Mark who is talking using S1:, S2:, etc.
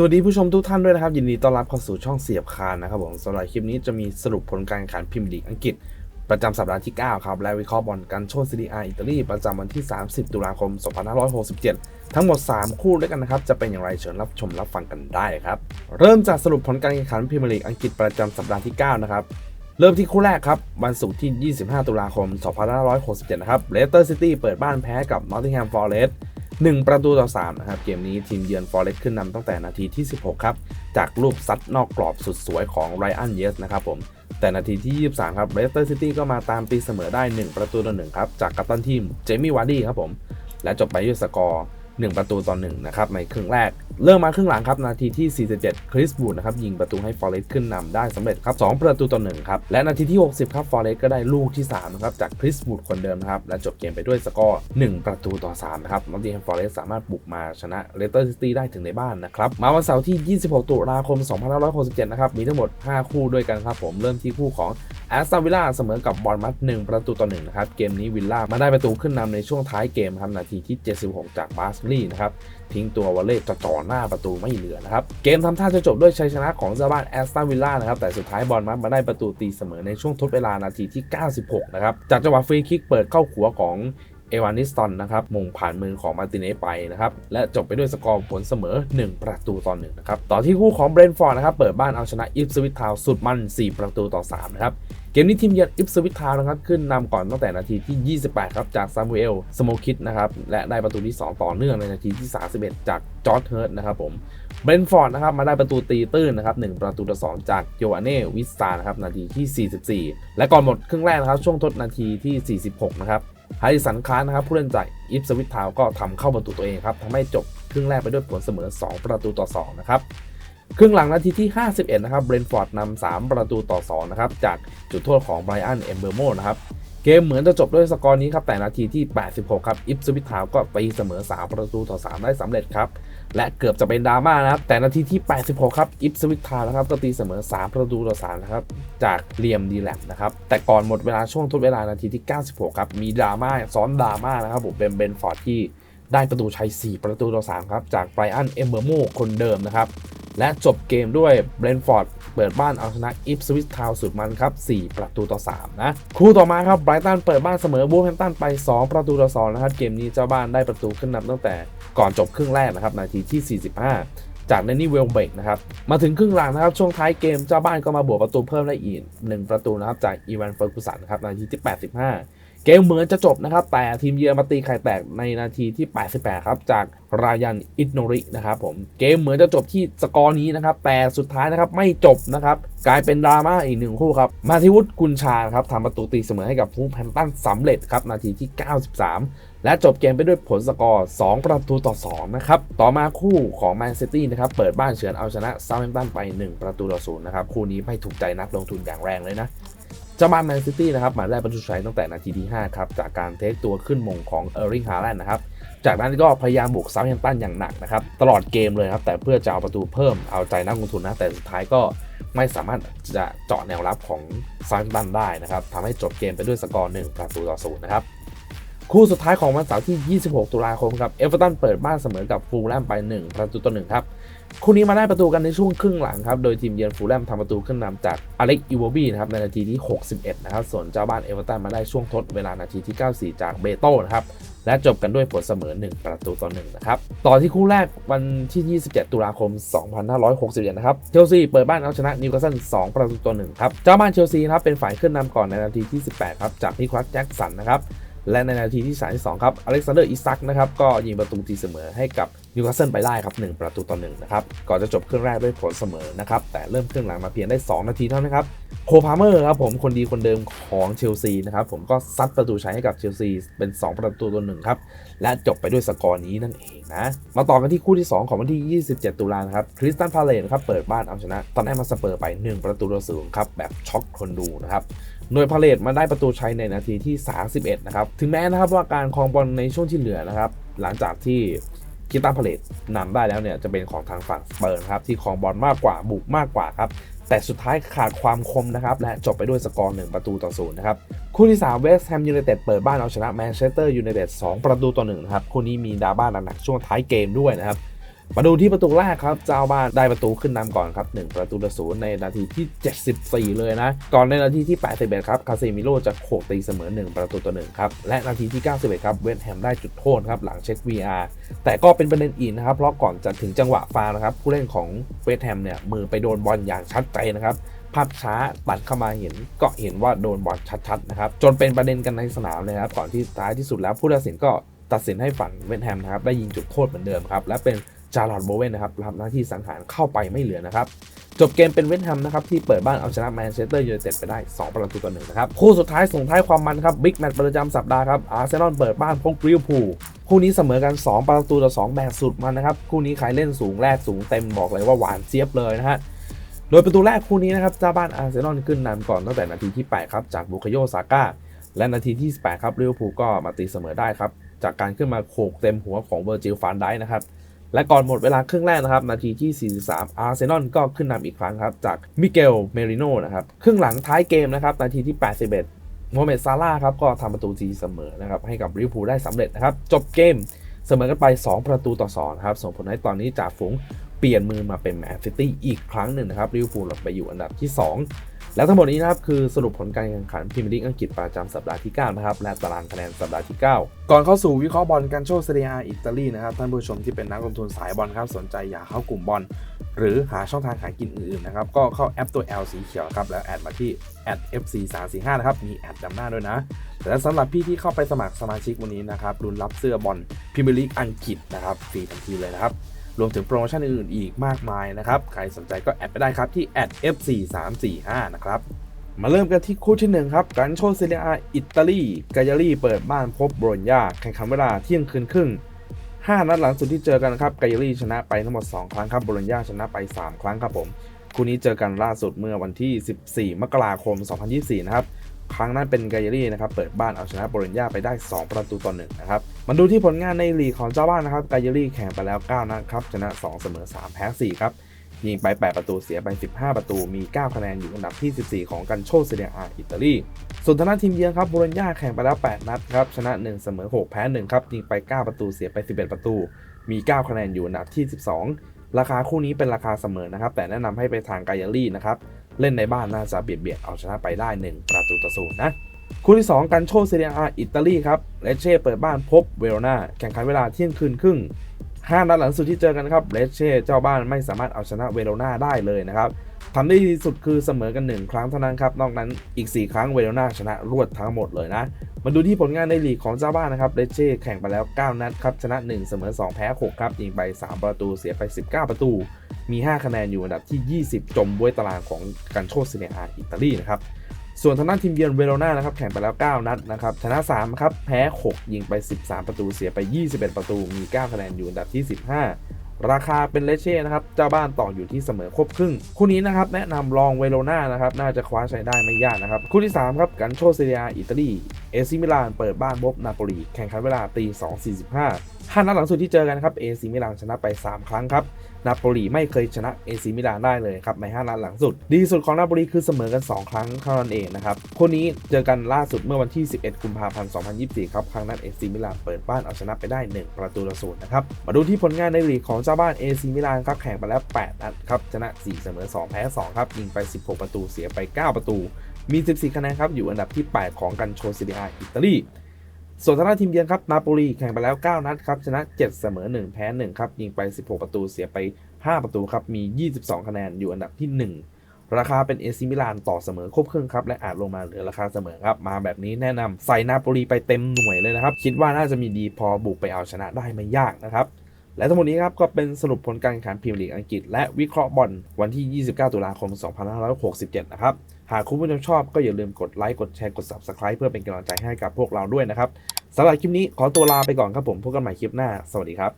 S1: สวัสดีผู้ชมทุกท่านด้วยนะครับ ยินดีต้อนรับเข้าสู่ช่องเสียบคานนะครับผมสำหรับคลิปนี้จะมีสรุปผลการแข่งขันพรีเมียร์ลีกอังกฤษ ประจำสัปดาห์ที่ 9 ครับ และวิเคราะห์บอลกันโชว์ซีรีอาอิตาลี ประจำวันที่ 30 ตุลาคม 2567 ทั้งหมด 3 คู่ด้วยกันนะครับ จะเป็นอย่างไรเชิญรับชมรับฟังกันได้ครับ เริ่มจากสรุปผลการแข่งขันพรีเมียร์ลีกอังกฤษประจำสัปดาห์ที่ 9 นะครับเริ่มที่คู่แรกครับ วันศุกร์ที่ 25 ตุลาคม 2567 นะครับเลสเตอร์ซิตี้เปิดบ้านแพ้กับนอตติงแฮมฟอร์เรสต์ 1 ประตูต่อ 3 นะครับ เกมนี้ทีมเยือนฟอร์เรสต์ขึ้นนำตั้งแต่นาทีที่ 16 ครับ จากลูกซัดนอกกรอบสุดสวยของไรอันเยสนะครับผม แต่นาทีที่ 23 ครับเลสเตอร์ซิตี้ก็มาตามตีเสมอได้ 1 ประตูต่อ1ครับ จากกัปตันทีมเจมี่วาร์ดี้ครับผม และจบไปด้วยสกอร์ 1 ประตูต่อ1นะครับในครึ่งแรก เริ่มมาครึ่งหลังครับนาทีที่ 47 คริสบูดนะครับยิงประตูให้ฟอร์เรสต์ขึ้นนำได้สำเร็จครับ2ประตูต่อ1ครับและนาทีที่ 60 ครับฟอร์เรสต์ก็ได้ลูกที่3นะครับจากคริสบูดคนเดิมนะครับและจบเกมไปด้วยสกอร์ 1 ประตูต่อ3นะครับนอตติงแฮมฟอร์เรสต์สามารถบุกมาชนะเลสเตอร์ซิตี้ได้ถึงในบ้านนะครับมาวันเสาร์ที่ 26 ตุลาคม 2567 นะครับมีทั้งหมด 5 คู่ด้วยกันครับผมเริ่มที่คู่ของแอสตันวิลล่าเสมอกับบอลมัด1ประตูต่อ1นะครับเกมนี้วิลล่ามาได้ประตูขึ้นนำในช่วงท้ายเกมครับนาทีที่ 76 จากบาสลีย์นะครับทิ้งตัววอลเล่จะจ่อหน้าประตูไม่เหลือนะครับ เกมทำท่าจะจบด้วยชัยชนะของเจ้าบ้านแอสตันวิลล่านะครับแต่สุดท้ายบอลมัดมาได้ประตูตีเสมอในช่วงทดเวลานาทีที่ 96 นะครับ จากจังหวะฟรีคิกเปิดเข้าขัวของเอวานิสตันนะครับมงผ่านมือของมาร์ติเนสไปนะครับ และจบไปด้วยสกอร์ผลเสมอ 1 ประตูต่อ1น,นะครับ ต่อที่คู่ของเบรนฟอร์ดนะครับ เปิดบ้านเอาชนะอิฟสวิตทาวสุดมัน 4 ประตูต่อ3นะครับ เกมนี้ทีมเยือนอิฟสวิตทาวน์นะครับขึ้นนำก่อนตั้งแต่นาทีที่ 28 ครับ จากซามูเอลสโมคิดนะครับและได้ประตูที่ 2 ต่อเนื่องในนาทีที่ 31 จากจอร์ดเฮิร์ตนะครับผมเบรนฟอร์ดนะครับมาได้ประตูตีตื้นนะครับ1ประตูต่อ2จากโยอาเน่วิสตานะครับนาทีที่ 44 และก่อนหมดครึ่งแรกนะครับช่วงทดนาทีที่ 46 นะครับฮาริสันคานนะครับผู้เล่นจากอิฟสวิตทาว์ก็ทำเข้าประตูตัวเองครับทำให้จบครึ่งแรกไปด้วยผลเสมอ 2 ประตูต่อ2นะครับ ครึ่งหลังนาทีที่ 51 นะครับเบรนฟอร์ดนำ3ประตูต่อ 2 นะครับ จากจุดโทษของไบรอันเอมเบอร์โมนะครับ เกมเหมือนจะจบด้วยสกอร์นี้ครับ แต่นาทีที่ 86 ครับ อิฟสวิททาวก็ตีเสมอ 3 ประตูต่อ 3 ได้สำเร็จครับ และเกือบจะเป็นดราม่านะครับ แต่นาทีที่ 86 ครับ อิฟสวิททาวนะครับ ก็ตีเสมอ 3 ประตูต่อ 3 นะครับ จากเลียมดีแลบนะครับ แต่ก่อนหมดเวลาช่วงทดเวลานาทีที่ 96 ครับ มีดราม่าซ้อนดราม่านะครับผมเป็นเบนฟอร์ดที่ได้ประตูชัย 4 ประตูต่อ 3 ครับ จากไบรอัน เอมเบอร์โมคนเดิมนะครับ และจบเกมด้วยเบรนฟอร์ดเปิดบ้านเอาชนะอิฟสวิตทาวสุดมันครับ 4 ประตูต่อ 3 นะ คู่ต่อมาครับไบรตันเปิดบ้านเสมอบูแฮมตันไป 2 ประตูต่อ 2 นะครับ เกมนี้เจ้าบ้านได้ประตูขึ้นนำตั้งแต่ก่อนจบครึ่งแรกนะครับ นาทีที่ 45จากเนนี่เวลเบกนะครับ มาถึงครึ่งหลังนะครับ ช่วงท้ายเกมเจ้าบ้านก็มาบวกประตูเพิ่มได้อีก 1 ประตูนะครับ จากอีวานเฟอร์กุสันนะครับ นาทีที่ 85 เกมเหมือนจะจบนะครับ แต่ทีมเยือนมาตีไข่แตกในนาทีที่ 88 ครับ จากรายันอิตโนรินะครับผมเกมเหมือนจะจบที่สกอร์นี้นะครับ แต่สุดท้ายนะครับไม่จบนะครับ กลายเป็นดราม่าอีกหนึ่งคู่ครับ มาทิวุฒิกุลชาครับทำประตูตีเสมอให้กับฟูแพนตันสำเร็จครับ นาทีที่ 93 และจบเกมไปด้วยผลสกอร์ 2 ประตูต่อ 2 นะครับ ต่อมาคู่ของแมนซิตี้นะครับ เปิดบ้านเฉือนเอาชนะซาท์แฮมป์ตันไป 1 ประตูต่อศูนย์นะครับ คู่นี้ไม่ถูกใจนักลงทุนอย่างแรงเลยนะ จ้าบ้านแมนซิตี้นะครับมาได้ประตูชัยตั้งแต่นาทีที่ 5 ครับ จากการเทคตัวขึ้นมงของเออร์ริงฮาแลนด์นะครับ จากนั้นก็พยายามบุกเซาท์แฮมป์ตันอย่างหนักนะครับ ตลอดเกมเลยครับ แต่เพื่อจะเอาประตูเพิ่มเอาใจนักลงทุนนะ แต่สุดท้ายก็ไม่สามารถจะเจาะแนวรับของเซาท์แฮมป์ตันได้นะครับทำให้จบเกมไปด้วยสกอร์1ประตูต่อศูนย์นะครับคู่สุดท้ายของวันเสาร์ที่ 26 ตุลาคมครับเอเวอร์ตันเปิดบ้านเสมอกับฟูลแลมไป 1 ประตูต่อ1ครับ คู่นี้มาได้ประตูกันในช่วงครึ่งหลังครับ โดยทีมเยือนฟูลแลมทำประตูขึ้นนำจากอเล็กอิวบีนะครับในนาทีที่ 61 นะครับ ส่วนเจ้าบ้านเอเวอร์ตันมาได้ช่วงทดเวลานาทีที่ 94 จากเบโต้นะครับ และจบกันด้วยผลเสมอ 1 ประตูต่อ 1 นะครับ ต่อที่คู่แรกวันที่ 27 ตุลาคม 2561 นะครับ เชลซีเปิดบ้านเอาชนะนิวคาสเซิล 2 ประตูต่อ 1 ครับ เจ้าบ้านเชลซีนะครับเป็นฝ่ายขึ้นนำก่อนในนาทีที่ 18 ครับ จากนิคลัสแจ็คสันนะครับ และในนาทีที่ 32 ครับ อเล็กซานเดอร์ อิซักนะครับ ก็ยิงประตูตีเสมอให้กับนิวคาสเซิลไปได้ครับ 1 ประตูต่อ1นะครับ ก่อนจะจบครึ่งแรกด้วยผลเสมอนะครับ แต่เริ่มครึ่งหลังมาเพียงได้ 2 นาทีเท่านั้นครับ โคพาเมอร์ครับผม คนดีคนเดิมของเชลซีนะครับ ผมก็ซัดประตูชัยให้กับเชลซีเป็น 2 ประตูต่อ1ครับ และจบไปด้วยสกอร์นี้นั่นเองนะ มาต่อกันที่คู่ที่ 2 ของวันที่ 27 ตุลาครับ คริสตันพาเลตครับ เปิดบ้านเอาชนะ ตอนแรกมาสเปอร์ไป 1 ประตูต่อศูนย์ครับ แบบช็อกคนดูนะครับหน่วยพาเลตมาได้ประตูชัยในนาทีที่ 31 นะครับ ถึงแม้นะครับว่าการครองบอลในช่วงที่เหลือนะครับ หลังจากที่ คิตาพาเลตนำได้แล้วเนี่ยจะเป็นของทางฝั่งสเปอร์นครับที่ครองบอลมากกว่าบุกมากกว่าครับแต่สุดท้ายขาดความคมนะครับและจบไปด้วยสกอร์1ประตูต่อศูนย์นะครับคู่ที่3เวสต์แฮมยูไนเต็ดเปิดบ้านเอาชนะแมนเชสเตอร์ยูไนเต็ด2ประตูต่อ1นะครับคู่นี้มีดราบ้าหนักๆช่วงท้ายเกมด้วยนะครับ มาดูที่ประตูแรกครับ เจ้าบ้านได้ประตูขึ้นนำก่อนครับ 1 ประตูต่อศูนย์ในนาทีที่ 74 เลยนะ ก่อนในนาทีที่ 81 ครับคาเซมิโร่จะโขกตีเสมอ 1 ประตูต่อ1ครับและนาทีที่ 91 ครับเวสต์แฮมได้จุดโทษครับหลังเช็ค VR แต่ก็เป็นประเด็นอีกนะครับเพราะก่อนจะถึงจังหวะฟาวนะครับผู้เล่นของเวสต์แฮมเนี่ยมือไปโดนบอลอย่างชัดเจนนะครับภาพช้าตัดเข้ามาเห็นก็เห็นว่าโดนบอลชัดๆนะครับจนเป็นประเด็นกันในสนามเลยครับก่อนที่ท้ายที่สุดแล้วผู้ตัดสินก็ตัดสินให้ฝั่งเวสต์แฮมนะครับได้ยิงจุดโทษเหมือนเดิมครับและเป็น จาร์ลอดโบเวนนะครับรับหน้าที่สังหารเข้าไปไม่เหลือนะครับจบเกมเป็นเวสต์แฮมนะครับที่เปิดบ้านเอาชนะแมนเชสเตอร์ยูไนเต็ดไปได้ 2 ประตูต่อหนึ่งนะครับ คู่สุดท้ายส่งท้ายความมันครับบิ๊กแมตช์ประจำสัปดาห์ครับอาร์เซนอลเปิดบ้านพบลิเวอร์พูลคู่นี้เสมอกัน 2 ประตูต่อ2แบบสุดมันนะครับ คู่นี้ใครเล่นสูงแรกสูงเต็มบอกเลยว่าหวานเจี๊ยบเลยนะฮะโดยประตูแรกคู่นี้นะครับเจ้าบ้านอาร์เซนอลขึ้นนำก่อนตั้งแต่นาทีที่ 8 ครับ จากบุคโยซาก้าและนาทีที่ 18 ครับลิเวอร์พูลก็มาตีเสมอได้ครับจากการขึ้นมาโขกเต็มหัวของเวอร์จิลฟานไดนะครับ และก่อนหมดเวลาครึ่งแรกนะครับ นาทีที่ 43 อาร์เซนอลก็ขึ้นนำอีกครั้งครับ จากมิเกล เมริโนนะครับ ครึ่งหลังท้ายเกมนะครับ นาทีที่ 81โมเมดซาร่าครับ ก็ทำประตูจีเสมอนะครับ ให้กับลิเวอร์พูลได้สำเร็จนะครับ จบเกมเสมอกันไป 2 ประตูต่อ2ครับ ส่งผลให้ตอนนี้จ่าฝูงเปลี่ยนมือมาเป็นแมนซิตี้อีกครั้งหนึ่งนะครับลิเวอร์พูลไปอยู่อันดับที่ 2 แล้วทั้งหมดนี้นะครับคือสรุปผลการแข่งขันพรีเมียร์ลีกอังกฤษประจำสัปดาห์ที่ 9 นะครับ และตารางคะแนนสัปดาห์ที่ 9 ก่อนเข้าสู่วิเคราะห์บอลกันโชว์เซเรียอิตาลีนะครับ ท่านผู้ชมที่เป็นนักลงทุนสายบอลครับสนใจอยากเข้ากลุ่มบอลหรือหาช่องทางขายกินอื่นๆนะครับก็เข้าแอปตัว L สีเขียวครับแล้วแอดมาที่ @fc 3 4 5นะครับมีแอดจำหน้าด้วยนะและสำหรับพี่ที่เข้าไปสมัครสมาชิกวันนี้นะครับรุนรับเสื้อบอลพรีเมียร์ลีกอังกฤษนะครับฟรีทันทีเลยนะครับ รวมถึงโปรโมชั่นอื่นๆอีกมากมายนะครับ ใครสนใจก็แอดไปได้ครับที่แอด @fc345 นะครับมาเริ่มกันที่คู่ที่1ครับการโชเซเรียอิตาลีกายาลีเปิดบ้านพบโบรญญาแข่งขันเวลาเที่ยงคืนครึ่ง 5 นัดหลังสุดที่เจอกันครับกายาลีชนะไปทั้งหมด 2 ครั้งครับโบรญญาชนะไป 3 ครั้งครับผม คู่นี้เจอกันล่าสุดเมื่อวันที่ 14 มกราคม 2024 นะครับ ครั้งนั้นเป็นกายาลีนะครับเปิดบ้านเอาชนะโบรญญาไปได้ 2 ประตูต่อ1นะครับ มาดูที่ผลงานในลีกของเจ้าบ้านนะครับกายาลีแข่งไปแล้ว 9นัดครับ ชนะ 2 เสมอ 3 แพ้ 4 ครับ ยิงไป 8 ประตูเสียไป 15 ประตู มี 9 คะแนนอยู่อันดับที่ 14 ของกันโชเซเรียอาอิตาลี ส่วนทางด้านทีมเยือนครับโบรญญาแข่งไปแล้ว 8 นัดครับ ชนะ 1 เสมอ 6 แพ้ 1 ครับ ยิงไป 9 ประตูเสียไป 11 ประตู มี 9 คะแนนอยู่อันดับที่ 12 ราคาคู่นี้เป็นราคาเสมอนะครับ แต่แนะนำให้ไปทางกายาลีนะครับ เล่นในบ้านน่าจะเบียดเบียดเอาชนะไปได้ 1 ประตูต่อศูนย์นะ คู่ที่ 2 กันโชเซเรียอาอิตาลีครับเลเช่เปิดบ้านพบเวโรนาแข่งขันเวลาเที่ยงคืนครึ่ง5นัดหลังสุดที่เจอกันครับเลเช่เจ้าบ้านไม่สามารถเอาชนะเวโรนาได้เลยนะครับทำได้ดีที่สุดคือเสมอกัน 1 ครั้งเท่านั้นครับ นอกนั้นอีก 4 ครั้งเวโรนาชนะรวดทั้งหมดเลยนะ มาดูที่ผลงานในลีกของเจ้าบ้านนะครับเลเช่แข่งไปแล้ว 9 นัดครับ ชนะ 1 เสมอ 2 แพ้ 6 ครับ ยิงไป 3 ประตูเสียไป 19 ประตู มี 5 คะแนนอยู่อันดับที่ 20 จมบ้วยตารางของกันโชเซเนียอาอิตาลีนะครับ ส่วนทางด้านทีมเยือนเวโรนานะครับแข่งไปแล้ว 9 นัดนะครับชนะ3ครับแพ้ 6 ยิงไป 13 ประตูเสียไป 21 ประตูมี 9 คะแนนอยู่อันดับที่ 15 ราคาเป็นเลเช่นะครับเจ้าบ้านต่ออยู่ที่เสมอครบครึ่ง คู่นี้นะครับแนะนำลองเวโรนานะครับน่าจะคว้าชัยได้ไม่ยากนะครับคู่ที่ 3 ครับกันโชเซียอิตาลีเอซิมิลานเปิดบ้านพบนาโปลีแข่งขันเวลาตี2.45ห้านัดหลังสุดที่เจอกันครับเอซิมิลานชนะไป 3 ครั้งครับ นาโปลีไม่เคยชนะเอซิมิลานได้เลยครับใน5นัดหลังสุด ดีสุดของนาโปลีคือเสมอกัน 2 ครั้งเท่านั้นเองนะครับคู่นี้เจอกันล่าสุดเมื่อวันที่ 11 กุมภาพันธ์ 2024 ครับ ครั้งนั้นเอซิมิลานเปิดบ้านเอาชนะไปได้ 1 ประตูต่อศูนย์นะครับ มาดูที่ผลงานในลีกของเจ้าบ้านเอซิมิลานครับแข่งไปแล้ว 8 นัดครับชนะ 4 เสมอ 2 แพ้ 2 ครับยิงไป 16 ประตูเสียไป 9 ประตู มี 14 คะแนนครับอยู่อันดับที่ 8 ของกันโชซิเดียอิตาลี ส่วนทางด้านทีมเยือนครับนาโปลีแข่งไปแล้ว 9 นัดครับ ชนะ 7 เสมอ 1 แพ้ 1 ครับ ยิงไป 16 ประตูเสียไป 5 ประตูครับ มี 22 คะแนนอยู่อันดับที่ 1 ราคาเป็นเอซิมิลานต่อเสมอครบครึ่งครับ และอาจลงมาเหลือราคาเสมอครับ มาแบบนี้แนะนำใส่นาโปลีไปเต็มหน่วยเลยนะครับ คิดว่าน่าจะมีดีพอบุกไปเอาชนะได้ไม่ยากนะครับและทั้งหมดนี้ครับก็เป็นสรุปผลการแข่งขันพรีเมียร์ลีกอังกฤษและวิเคราะห์บอลวันที่ 29 ตุลาคม 2567 นะครับ หากคุณผู้ชมชอบก็อย่าลืมกดไลค์กดแชร์กด Subscribe เพื่อเป็นกำลังใจให้กับพวกเราด้วยนะครับสำหรับคลิปนี้ขอตัวลาไปก่อนครับผมพบกันใหม่คลิปหน้า สวัสดีครับ